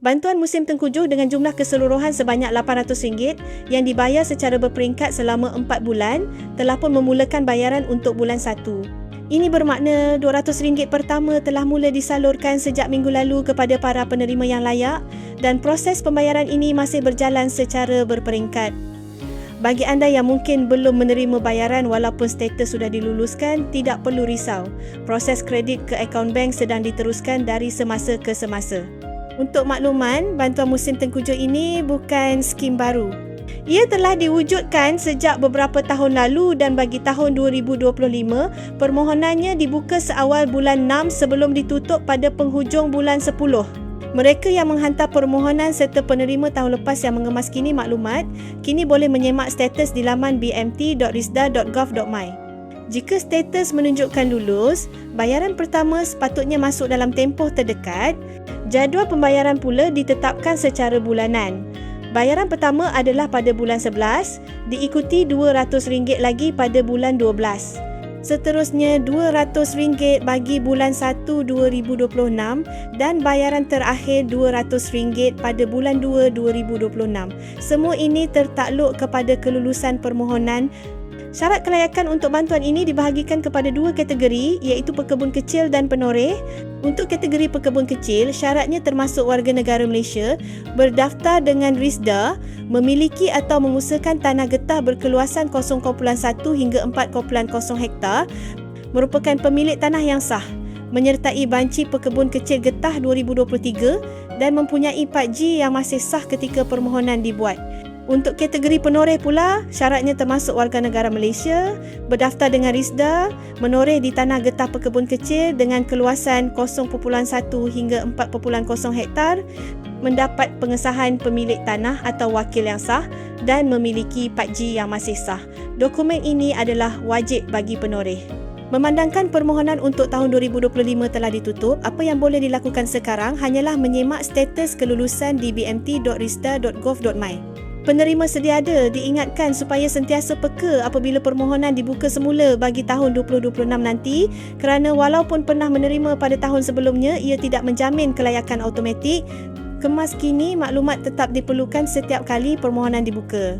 Bantuan musim tengkujuh dengan jumlah keseluruhan sebanyak RM800 yang dibayar secara berperingkat selama 4 bulan telah pun memulakan bayaran untuk bulan 1. Ini bermakna RM200 pertama telah mula disalurkan sejak minggu lalu kepada para penerima yang layak dan proses pembayaran ini masih berjalan secara berperingkat. Bagi anda yang mungkin belum menerima bayaran walaupun status sudah diluluskan, tidak perlu risau. Proses kredit ke akaun bank sedang diteruskan dari semasa ke semasa. Untuk makluman, bantuan musim tengkujuh ini bukan skim baru. Ia telah diwujudkan sejak beberapa tahun lalu dan bagi tahun 2025, permohonannya dibuka seawal bulan 6 sebelum ditutup pada penghujung bulan 10. Mereka yang menghantar permohonan serta penerima tahun lepas yang mengemas kini maklumat, kini boleh menyemak status di laman bmt.risda.gov.my. Jika status menunjukkan lulus, bayaran pertama sepatutnya masuk dalam tempoh terdekat Jadual pembayaran pula ditetapkan secara bulanan. Bayaran pertama adalah pada bulan 11, diikuti RM200 lagi pada bulan 12. Seterusnya RM200 bagi bulan 1 2026 dan bayaran terakhir RM200 pada bulan 2 2026. Semua ini tertakluk kepada kelulusan permohonan Syarat kelayakan untuk bantuan ini dibahagikan kepada dua kategori iaitu pekebun kecil dan penoreh. Untuk kategori pekebun kecil, syaratnya termasuk warga negara Malaysia, berdaftar dengan RISDA, memiliki atau mengusahakan tanah getah berkeluasan 0.1 hingga 4.0 hektar, merupakan pemilik tanah yang sah, menyertai banci pekebun kecil getah 2023 dan mempunyai 4G yang masih sah ketika permohonan dibuat. Untuk kategori penoreh pula, syaratnya termasuk warga negara Malaysia, berdaftar dengan RISDA, menoreh di tanah getah pekebun kecil dengan keluasan 0.1 hingga 4.0 hektar, mendapat pengesahan pemilik tanah atau wakil yang sah dan memiliki 4G yang masih sah. Dokumen ini adalah wajib bagi penoreh. Memandangkan permohonan untuk tahun 2025 telah ditutup, apa yang boleh dilakukan sekarang hanyalah menyemak status kelulusan di bmt.risda.gov.my. Penerima sedia ada diingatkan supaya sentiasa peka apabila permohonan dibuka semula bagi tahun 2026 nanti kerana walaupun pernah menerima pada tahun sebelumnya ia tidak menjamin kelayakan automatik kemas kini maklumat tetap diperlukan setiap kali permohonan dibuka.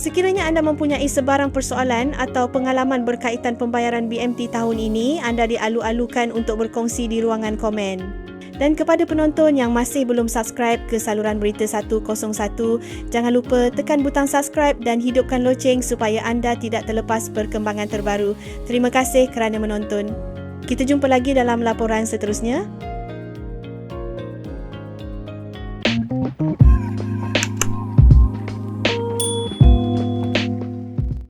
Sekiranya anda mempunyai sebarang persoalan atau pengalaman berkaitan pembayaran BMT tahun ini, anda dialu-alukan untuk berkongsi di ruangan komen. Dan kepada penonton yang masih belum subscribe ke saluran berita 101, jangan lupa tekan butang subscribe dan hidupkan loceng supaya anda tidak terlepas perkembangan terbaru. Terima kasih kerana menonton. Kita jumpa lagi dalam laporan seterusnya.